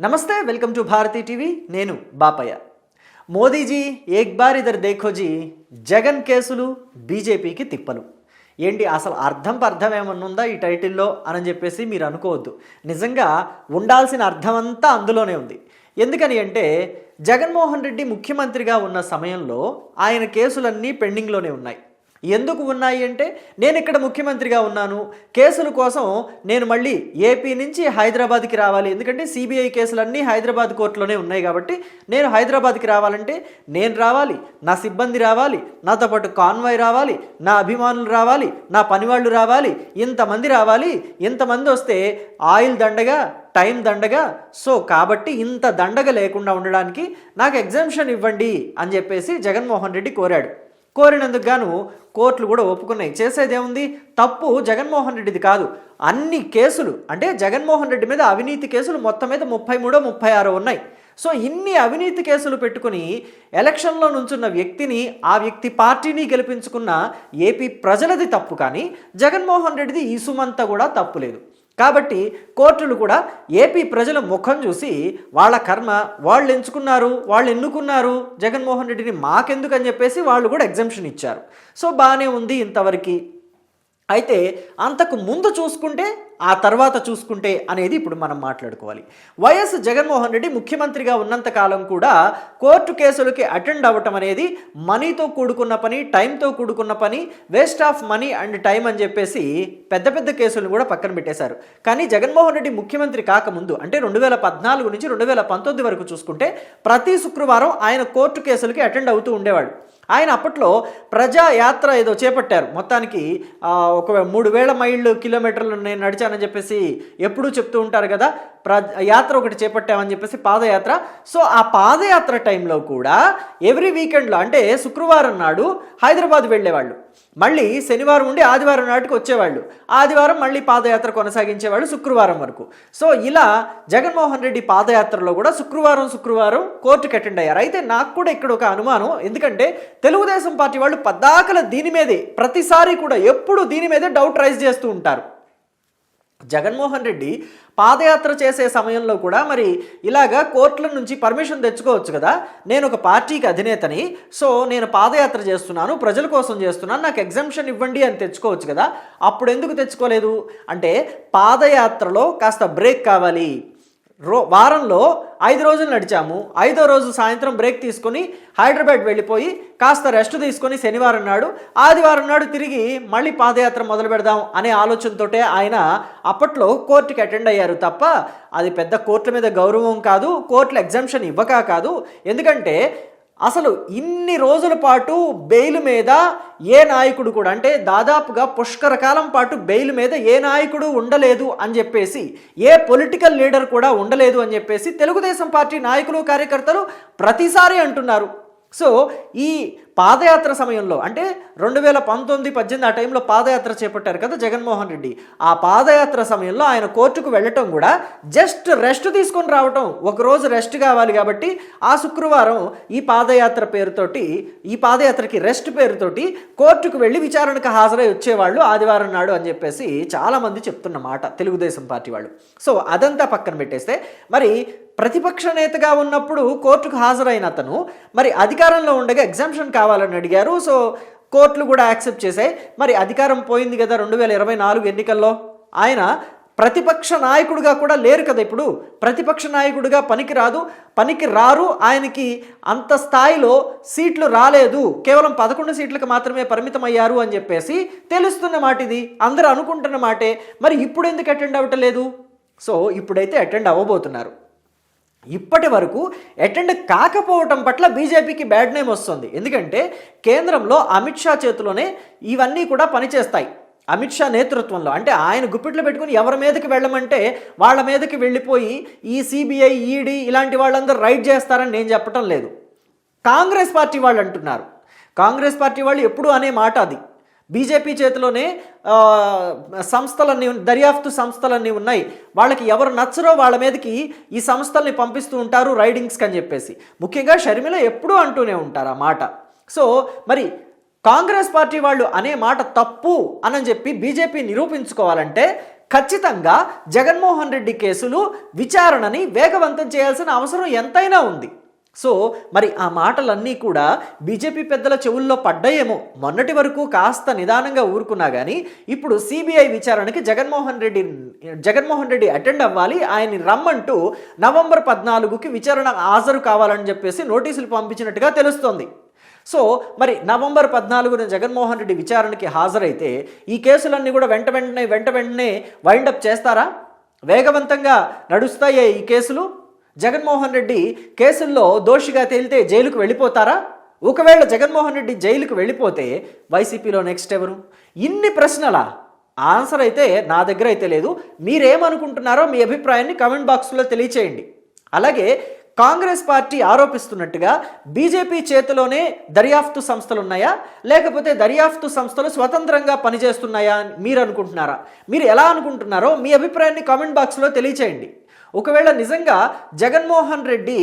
నమస్తే welcome to Bharati TV. నేను బాపయ్య. మోదీజీ ఏక్ బార్ ఇదర్ దేఖోజీ జగన్ కేసులు బీజేపీకి తిప్పలు. ఏంటి అసలు అర్థం పర్థం ఏమన్నా ఉందా ఈ టైటిల్లో అని చెప్పేసి మీరు అనుకోవద్దు. నిజంగా ఉండాల్సిన అర్థం అంతా అందులోనే ఉంది. ఎందుకని అంటే జగన్మోహన్ రెడ్డి ముఖ్యమంత్రిగా ఉన్న సమయంలో ఆయన కేసులన్నీ పెండింగ్లోనే ఉన్నాయి. ఎందుకు ఉన్నాయి అంటే నేను ఇక్కడ ముఖ్యమంత్రిగా ఉన్నాను. కేసుల కోసం నేను మళ్ళీ ఏపీ నుంచి హైదరాబాద్కి రావాలి. ఎందుకంటే సిబిఐ కేసులన్నీ హైదరాబాద్ కోర్టులోనే ఉన్నాయి కాబట్టి నేను హైదరాబాద్కి రావాలంటే నేను రావాలి నా సిబ్బంది రావాలి నాతో పాటు కాన్వాయ్ రావాలి నా అభిమానులు రావాలి నా పనివాళ్ళు రావాలి ఇంతమంది రావాలి ఇంతమంది వస్తే ఆయిల్ దండగా టైం దండగా. సో కాబట్టి ఇంత దండగ లేకుండా ఉండడానికి నాకు ఎగ్జామ్షన్ ఇవ్వండి అని చెప్పేసి జగన్మోహన్ రెడ్డి కోరాడు. కోరినందుకు గాను కోర్టులు కూడా ఒప్పుకున్నాయి. చేసేదేముంది? తప్పు జగన్మోహన్ రెడ్డిది కాదు. అన్ని కేసులు అంటే జగన్మోహన్ రెడ్డి మీద అవినీతి కేసులు మొత్తం మీద ముప్పై మూడో ముప్పై ఆరో ఉన్నాయి. సో ఇన్ని అవినీతి కేసులు పెట్టుకుని ఎలక్షన్లో నుంచున్న వ్యక్తిని ఆ వ్యక్తి పార్టీని గెలిపించుకున్న ఏపీ ప్రజలది తప్పు కానీ జగన్మోహన్ రెడ్డిది ఈ కూడా తప్పు లేదు. కాబట్టి కోర్టులు కూడా ఏపీ ప్రజల ముఖం చూసి వాళ్ళ కర్మ వాళ్ళు ఎంచుకున్నారు వాళ్ళు ఎన్నుకున్నారు జగన్మోహన్ రెడ్డిని మాకెందుకు అని చెప్పేసి వాళ్ళు కూడా ఎగ్జంప్షన్ ఇచ్చారు. సో బాగానే ఉంది ఇంతవరకు. అయితే అంతకు ముందు చూసుకుంటే ఆ తర్వాత చూసుకుంటే అనేది ఇప్పుడు మనం మాట్లాడుకోవాలి. వైఎస్ జగన్మోహన్ రెడ్డి ముఖ్యమంత్రిగా ఉన్నంత కాలం కూడా కోర్టు కేసులకి అటెండ్ అవ్వటం అనేది మనీతో కూడుకున్న పని టైంతో కూడుకున్న పని waste of money and time అని చెప్పేసి పెద్ద పెద్ద కేసులను కూడా పక్కన పెట్టేశారు. కానీ జగన్మోహన్ రెడ్డి ముఖ్యమంత్రి కాకముందు అంటే రెండు వేల పద్నాలుగు నుంచి రెండు వేల పంతొమ్మిది వరకు చూసుకుంటే ప్రతి శుక్రవారం ఆయన కోర్టు కేసులకి అటెండ్ అవుతూ ఉండేవాడు. ఆయన అప్పట్లో ప్రజా యాత్ర ఏదో చేపట్టారు. మొత్తానికి ఒక మూడు వేల మైళ్ళు కిలోమీటర్లు నేను నడిచానని చెప్పేసి ఎప్పుడూ చెప్తూ ఉంటారు కదా. యాత్ర ఒకటి చేపట్టామని చెప్పేసి పాదయాత్ర. సో ఆ పాదయాత్ర టైంలో కూడా ఎవ్రీ వీకెండ్లో అంటే శుక్రవారం నాడు హైదరాబాద్ వెళ్ళేవాళ్ళు. మళ్ళీ శనివారం ఉండి ఆదివారం నాటికి వచ్చేవాళ్ళు. ఆదివారం మళ్ళీ పాదయాత్ర కొనసాగించేవాళ్ళు శుక్రవారం వరకు. సో ఇలా జగన్మోహన్ రెడ్డి పాదయాత్రలో కూడా శుక్రవారం శుక్రవారం కోర్టుకి అటెండ్ అయ్యారు. అయితే నాకు కూడా ఇక్కడ ఒక అనుమానం. ఎందుకంటే తెలుగుదేశం పార్టీ వాళ్ళు పద్దాకల దీని మీదే ప్రతిసారి కూడా ఎప్పుడు దీని మీదే డౌట్ రైజ్ చేస్తూ ఉంటారు. జగన్మోహన్ రెడ్డి పాదయాత్ర చేసే సమయంలో కూడా మరి ఇలాగా కోర్టుల నుంచి పర్మిషన్ తెచ్చుకోవచ్చు కదా. నేను ఒక పార్టీకి అధినేతని సో నేను పాదయాత్ర చేస్తున్నాను ప్రజల కోసం చేస్తున్నాను నాకు ఎగ్జామ్షన్ ఇవ్వండి అని తెచ్చుకోవచ్చు కదా. అప్పుడు ఎందుకు తెచ్చుకోలేదు? అంటే పాదయాత్రలో కాస్త బ్రేక్ కావాలి. రో వారంలో ఐదు రోజులు నడిచాము. ఐదో రోజు సాయంత్రం బ్రేక్ తీసుకొని హైదరాబాద్ వెళ్ళిపోయి కాస్త రెస్ట్ తీసుకొని శనివారం నాడు ఆదివారం నాడు తిరిగి మళ్ళీ పాదయాత్ర మొదలు పెడదాం అనే ఆలోచనతోటే ఆయన అప్పట్లో కోర్టుకి అటెండ్ అయ్యారు తప్ప అది పెద్ద కోర్టుల మీద గౌరవం కాదు కోర్టుల ఎగ్జామ్షన్ ఇవ్వక కాదు. ఎందుకంటే అసలు ఇన్ని రోజుల పాటు బెయిల్ మీద ఏ నాయకుడు కూడా అంటే దాదాపుగా పుష్కర కాలం పాటు బెయిల్ మీద ఏ నాయకుడు ఉండలేదు అని చెప్పేసి ఏ పొలిటికల్ లీడర్ కూడా ఉండలేదు అని చెప్పేసి తెలుగుదేశం పార్టీ నాయకులు కార్యకర్తలు ప్రతిసారి అంటున్నారు. సో ఈ పాదయాత్ర సమయంలో అంటే రెండు వేల పంతొమ్మిది పద్దెనిమిది ఆ టైంలో పాదయాత్ర చేపట్టారు కదా జగన్మోహన్ రెడ్డి. ఆ పాదయాత్ర సమయంలో ఆయన కోర్టుకు వెళ్ళటం కూడా జస్ట్ రెస్ట్ తీసుకొని రావటం ఒక రోజు రెస్ట్ కావాలి కాబట్టి ఆ శుక్రవారం ఈ పాదయాత్ర పేరుతోటి ఈ పాదయాత్రకి రెస్ట్ పేరుతోటి కోర్టుకు వెళ్ళి విచారణకు హాజరై వచ్చేవాళ్ళు ఆదివారం నాడు అని చెప్పేసి చాలామంది చెప్తున్న మాట తెలుగుదేశం పార్టీ వాళ్ళు. సో అదంతా పక్కన పెట్టేస్తే మరి ప్రతిపక్ష నేతగా ఉన్నప్పుడు కోర్టుకు హాజరైన అతను మరి అధికారంలో ఉండగా ఎగ్జామ్షన్ కావాలని అడిగారు. సో కోర్టులు కూడా యాక్సెప్ట్ చేశాయి. మరి అధికారం పోయింది కదా రెండు వేల ఇరవై నాలుగు ఎన్నికల్లో. ఆయన ప్రతిపక్ష నాయకుడిగా కూడా లేరు కదా ఇప్పుడు. ప్రతిపక్ష నాయకుడిగా పనికి రాదు పనికి రారు ఆయనకి అంత స్థాయిలో సీట్లు రాలేదు. కేవలం పదకొండు సీట్లకు మాత్రమే పరిమితం అయ్యారు అని చెప్పేసి తెలుస్తున్న మాట ఇది. అందరూ అనుకుంటున్న మాటే. మరి ఇప్పుడు ఎందుకు అటెండ్ అవ్వటలేదు సో ఇప్పుడైతే అటెండ్ అవ్వబోతున్నారు. ఇప్పటి వరకు అటెండ్ కాకపోవటం పట్ల బీజేపీకి బ్యాడ్ నేమ్ వస్తుంది. ఎందుకంటే కేంద్రంలో అమిత్ షా చేతిలోనే ఇవన్నీ కూడా పనిచేస్తాయి. అమిత్ షా నేతృత్వంలో. అంటే ఆయన గుప్పిట్లో పెట్టుకుని ఎవరి మీదకి వెళ్ళమంటే వాళ్ళ మీదకి వెళ్ళిపోయి ఈ సిబిఐ ఈడీ ఇలాంటి వాళ్ళందరూ రైడ్ చేస్తారని నేను చెప్పటం లేదు. కాంగ్రెస్ పార్టీ వాళ్ళు అంటున్నారు. కాంగ్రెస్ పార్టీ వాళ్ళు ఎప్పుడు అనే మాట అది. బీజేపీ చేతిలోనే సంస్థలన్నీ దర్యాప్తు సంస్థలన్నీ ఉన్నాయి. వాళ్ళకి ఎవరు నచ్చరో వాళ్ళ మీదకి ఈ సంస్థల్ని పంపిస్తూ ఉంటారు రైడింగ్స్కి అని చెప్పేసి. ముఖ్యంగా షర్మిల ఎప్పుడూ అంటూనే ఉంటారు ఆ మాట. సో మరి కాంగ్రెస్ పార్టీ వాళ్ళు అనే మాట తప్పు అని చెప్పి బీజేపీ నిరూపించుకోవాలంటే ఖచ్చితంగా జగన్మోహన్ రెడ్డి కేసులు విచారణని వేగవంతం చేయాల్సిన అవసరం ఎంతైనా ఉంది. సో మరి ఆ మాటలన్నీ కూడా బీజేపీ పెద్దల చెవుల్లో పడ్డాయేమో. మొన్నటి వరకు కాస్త నిదానంగా ఊరుకున్నా కానీ ఇప్పుడు సిబిఐ విచారణకి జగన్మోహన్ రెడ్డి జగన్మోహన్ రెడ్డి అటెండ్ అవ్వాలి ఆయన్ని రమ్మంటూ నవంబర్ పద్నాలుగుకి విచారణ హాజరు కావాలని చెప్పేసి నోటీసులు పంపించినట్టుగా తెలుస్తోంది. సో మరి నవంబర్ పద్నాలుగున జగన్మోహన్ రెడ్డి విచారణకి హాజరైతే ఈ కేసులన్నీ కూడా వెంట వెంటనే వెంట వెంటనే వైండప్ చేస్తారా? వేగవంతంగా నడుస్తాయే ఈ కేసులు? జగన్మోహన్ రెడ్డి కేసుల్లో దోషిగా తేలితే జైలుకు వెళ్ళిపోతారా? ఒకవేళ జగన్మోహన్ రెడ్డి జైలుకు వెళ్ళిపోతే వైసీపీలో నెక్స్ట్ ఎవరు? ఇన్ని ప్రశ్నలా ఆన్సర్ అయితే నా దగ్గర అయితే లేదు. మీరేమనుకుంటున్నారో మీ అభిప్రాయాన్ని కమెంట్ బాక్స్లో తెలియచేయండి. అలాగే కాంగ్రెస్ పార్టీ ఆరోపిస్తున్నట్టుగా బీజేపీ చేతిలోనే దర్యాప్తు సంస్థలు ఉన్నాయా? లేకపోతే దర్యాప్తు సంస్థలు స్వతంత్రంగా పనిచేస్తున్నాయా అని మీరు అనుకుంటున్నారా మీరు ఎలా అనుకుంటున్నారో మీ అభిప్రాయాన్ని కామెంట్ బాక్స్లో తెలియచేయండి. ఒకవేళ నిజంగా జగన్మోహన్ రెడ్డి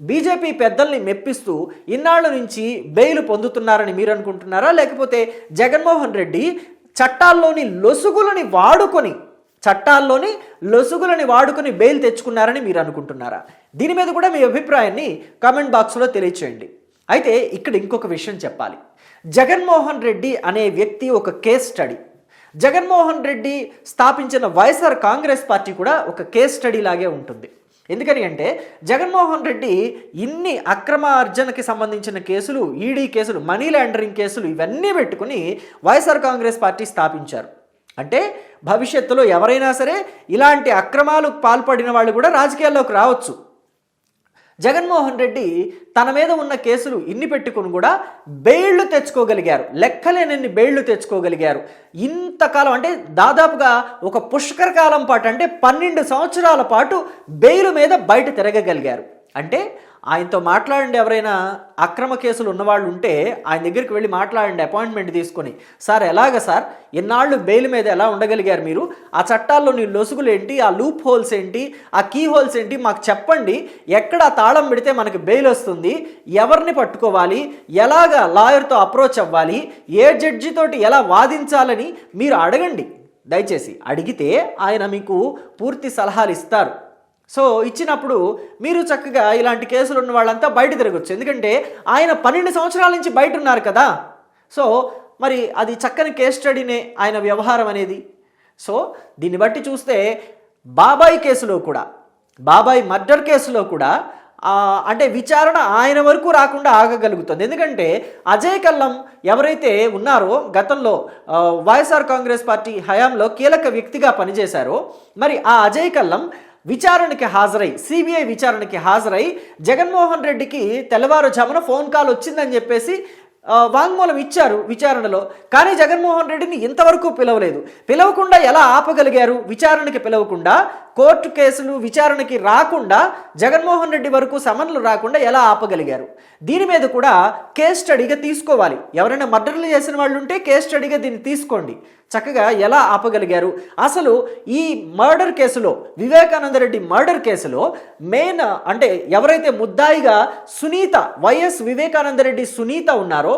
బీజేపీ పెద్దల్ని మెప్పిస్తూ ఇన్నాళ్ళ నుంచి బెయిల్ పొందుతున్నారని మీరు అనుకుంటున్నారా? లేకపోతే జగన్మోహన్ రెడ్డి చట్టాల్లోని లొసుగులని వాడుకొని చట్టాల్లోని లొసుగులని వాడుకొని బెయిల్ తెచ్చుకున్నారని మీరు అనుకుంటున్నారా? దీని మీద కూడా మీ అభిప్రాయాన్ని కామెంట్ బాక్స్లో తెలియచేయండి. అయితే ఇక్కడ ఇంకొక విషయం చెప్పాలి. జగన్మోహన్ రెడ్డి అనే వ్యక్తి ఒక కేస్ స్టడీ. జగన్మోహన్ రెడ్డి స్థాపించిన వైఎస్ఆర్ కాంగ్రెస్ పార్టీ కూడా ఒక కేస్ స్టడీ లాగే ఉంటుంది. ఎందుకని అంటే జగన్మోహన్ రెడ్డి ఇన్ని అక్రమ అర్జనకి సంబంధించిన కేసులు ఈడీ కేసులు మనీ లాండరింగ్ కేసులు ఇవన్నీ పెట్టుకుని వైఎస్ఆర్ కాంగ్రెస్ పార్టీ స్థాపించారు. అంటే భవిష్యత్తులో ఎవరైనా సరే ఇలాంటి అక్రమాలు పాల్పడిన వాళ్ళు కూడా రాజకీయాల్లోకి రావచ్చు. జగన్మోహన్ రెడ్డి తన మీద ఉన్న కేసులు ఇన్ని పెట్టుకుని కూడా బెయిళ్ళు తెచ్చుకోగలిగారు. లెక్కలేనన్ని బెయిళ్ళు తెచ్చుకోగలిగారు. ఇంతకాలం అంటే దాదాపుగా ఒక పుష్కర కాలం పాటు అంటే పన్నెండు సంవత్సరాల పాటు బెయిల్ మీద బయట తిరగగలిగారు. అంటే ఆయనతో మాట్లాడండి ఎవరైనా అక్రమ కేసులు ఉన్నవాళ్ళు ఉంటే ఆయన దగ్గరికి వెళ్ళి మాట్లాడండి అపాయింట్మెంట్ తీసుకొని. సార్ ఎలాగ సార్? ఎన్నాళ్ళు బెయిల్ మీద ఎలా ఉండగలిగారు మీరు? ఆ చట్టాల్లోని లొసుగులు ఏంటి? ఆ లూప్ హోల్స్ ఏంటి? ఆ కీ హోల్స్ ఏంటి? మాకు చెప్పండి. ఎక్కడ తాళం పెడితే మనకు బెయిల్ వస్తుంది? ఎవరిని పట్టుకోవాలి? ఎలాగ లాయర్తో అప్రోచ్ అవ్వాలి? ఏ జడ్జితోటి ఎలా వాదించాలని మీరు అడగండి. దయచేసి అడిగితే ఆయన మీకు పూర్తి సలహాలు ఇస్తారు. సో ఇచ్చినప్పుడు మీరు చక్కగా ఇలాంటి కేసులు ఉన్న వాళ్ళంతా బయట తిరగచ్చు. ఎందుకంటే ఆయన పన్నెండు సంవత్సరాల నుంచి బయట ఉన్నారు కదా. సో మరి అది చక్కని కేస్ స్టడీనే ఆయన వ్యవహారం అనేది. సో దీన్ని బట్టి చూస్తే బాబాయ్ కేసులో కూడా బాబాయ్ మర్డర్ కేసులో కూడా అంటే విచారణ ఆయన వరకు రాకుండా ఆగగలుగుతుంది. ఎందుకంటే అజయ్ కల్లం ఎవరైతే ఉన్నారో గతంలో వైఎస్ఆర్ కాంగ్రెస్ పార్టీ హయాంలో కీలక వ్యక్తిగా పనిచేశారో మరి ఆ అజయ్ కల్లం విచారణకి హాజరై సిబిఐ విచారణకి హాజరై జగన్మోహన్ రెడ్డికి తెల్లవారుజామున ఫోన్ కాల్ వచ్చిందని చెప్పేసి వాంగ్మూలం ఇచ్చారు విచారణలో కానీ జగన్మోహన్ రెడ్డిని ఇంతవరకు పిలవలేదు. పిలవకుండా ఎలా ఆపగలిగారు విచారణకి పిలవకుండా కోర్టు కేసులు విచారణకి రాకుండా జగన్మోహన్ రెడ్డి వరకు సమన్లు రాకుండా ఎలా ఆపగలిగారు? దీని మీద కూడా కేస్ స్టడీగా తీసుకోవాలి. ఎవరైనా మర్డర్లు చేసిన వాళ్ళు ఉంటే కేస్ స్టడీగా దీన్ని తీసుకోండి. చక్కగా ఎలా ఆపగలిగారు? అసలు ఈ మర్డర్ కేసులో వివేకానంద రెడ్డి మర్డర్ కేసులో మెయిన్ అంటే ఎవరైతే ముద్దాయిగా సునీత వైఎస్ వివేకానంద రెడ్డి సునీత ఉన్నారో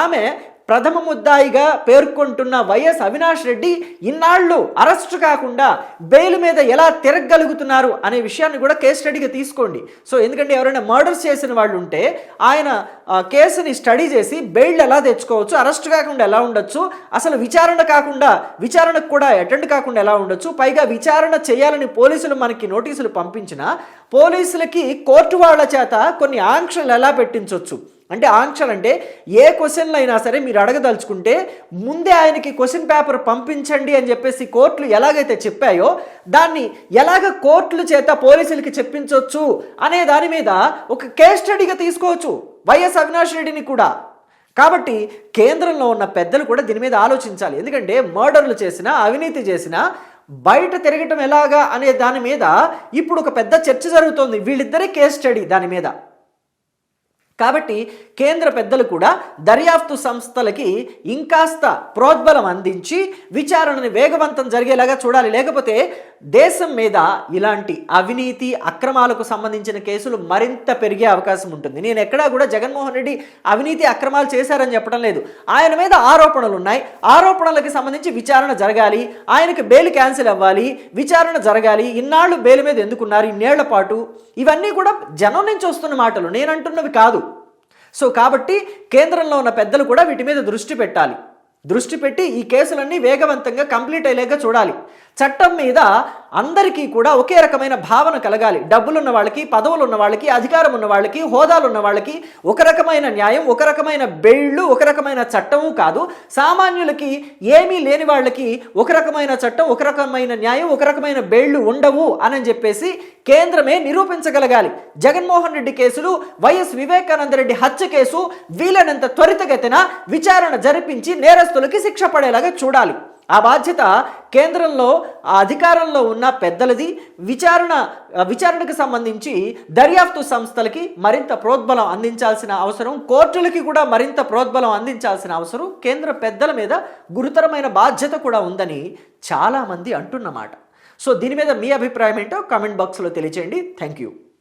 ఆమె ప్రథమ ముద్దాయిగా పేర్కొంటున్న వైఎస్ అవినాష్ రెడ్డి ఇన్నాళ్ళు అరెస్టు కాకుండా బెయిల్ మీద ఎలా తిరగగలుగుతున్నారు అనే విషయాన్ని కూడా కేస్ స్టడీగా తీసుకోండి. సో ఎందుకంటే ఎవరైనా మర్డర్స్ చేసిన వాళ్ళు ఉంటే ఆయన కేసుని స్టడీ చేసి బెయిల్ ఎలా తెచ్చుకోవచ్చు అరెస్ట్ కాకుండా ఎలా ఉండొచ్చు అసలు విచారణ కాకుండా విచారణకు కూడా అటెండ్ కాకుండా ఎలా ఉండొచ్చు పైగా విచారణ చేయాలని పోలీసులు మనకి నోటీసులు పంపించిన పోలీసులకి కోర్టు వాళ్ళ చేత కొన్ని ఆంక్షలు ఎలా పెట్టించవచ్చు అంటే ఆంక్షలు అంటే ఏ క్వశ్చన్లు అయినా సరే మీరు అడగదలుచుకుంటే ముందే ఆయనకి క్వశ్చన్ పేపర్ పంపించండి అని చెప్పేసి కోర్టులు ఎలాగైతే చెప్పాయో దాన్ని ఎలాగ కోర్టుల చేత పోలీసులకి చెప్పించవచ్చు అనే దాని మీద ఒక కేస్ స్టడీగా తీసుకోవచ్చు. వైఎస్ అవినాష్ రెడ్డిని కూడా. కాబట్టి కేంద్రంలో ఉన్న పెద్దలు కూడా దీని మీద ఆలోచించాలి. ఎందుకంటే మర్డర్లు చేసిన అవినీతి చేసిన బయట తిరగటం ఎలాగా అనే దాని మీద ఇప్పుడు ఒక పెద్ద చర్చ జరుగుతోంది. వీళ్ళిద్దరే కేస్ స్టడీ దాని మీద. కాబట్టి కేంద్ర పెద్దలు కూడా దర్యాప్తు సంస్థలకి ఇంకాస్త ప్రోద్బలం అందించి విచారణని వేగవంతం జరిగేలాగా చూడాలి. లేకపోతే దేశం మీద ఇలాంటి అవినీతి అక్రమాలకు సంబంధించిన కేసులు మరింత పెరిగే అవకాశం ఉంటుంది. నేను ఎక్కడా కూడా జగన్మోహన్ రెడ్డి అవినీతి అక్రమాలు చేశారని చెప్పడం లేదు. ఆయన మీద ఆరోపణలు ఉన్నాయి. ఆరోపణలకు సంబంధించి విచారణ జరగాలి. ఆయనకి బెయిల్ క్యాన్సిల్ అవ్వాలి. విచారణ జరగాలి. ఇన్నాళ్ళు బెయిల్ మీద ఎందుకున్నారు? ఇన్నేళ్ళ పాటు ఇవన్నీ కూడా జనం నుంచి వస్తున్న మాటలు. నేను అంటున్నవి కాదు. సో కాబట్టి కేంద్రంలో ఉన్న పెద్దలు కూడా వీటి మీద దృష్టి పెట్టాలి. దృష్టి పెట్టి ఈ కేసులన్నీ వేగవంతంగా కంప్లీట్ అయ్యేలాగా చూడాలి. చట్టం మీద అందరికీ కూడా ఒకే రకమైన భావన కలగాలి. డబ్బులున్న వాళ్ళకి పదవులు ఉన్న వాళ్ళకి అధికారం ఉన్న వాళ్ళకి హోదాలు ఉన్న వాళ్ళకి ఒక రకమైన న్యాయం ఒక రకమైన బెళ్ళు ఒక రకమైన చట్టము కాదు. సామాన్యులకి ఏమీ లేని వాళ్ళకి ఒక రకమైన చట్టం ఒక రకమైన న్యాయం ఒక రకమైన బెళ్ళు ఉండవు అని చెప్పేసి కేంద్రమే నిరూపించగలగాలి. జగన్మోహన్ రెడ్డి కేసులు వైఎస్ వివేకానంద రెడ్డి హత్య కేసు వీలైనంత త్వరితగతిన విచారణ జరిపించి నేరస్తులకి శిక్ష పడేలాగా చూడాలి. ఆ బాధ్యత కేంద్రంలో ఆ అధికారంలో ఉన్న పెద్దలది. విచారణ విచారణకు సంబంధించి దర్యాప్తు సంస్థలకి మరింత ప్రోద్బలం అందించాల్సిన అవసరం కోర్టులకి కూడా మరింత ప్రోద్బలం అందించాల్సిన అవసరం కేంద్ర పెద్దల మీద గురుతరమైన బాధ్యత కూడా ఉందని చాలామంది అంటున్నమాట. సో దీని మీద మీ అభిప్రాయం ఏంటో కామెంట్ బాక్స్లో తెలియచేయండి. Thank you.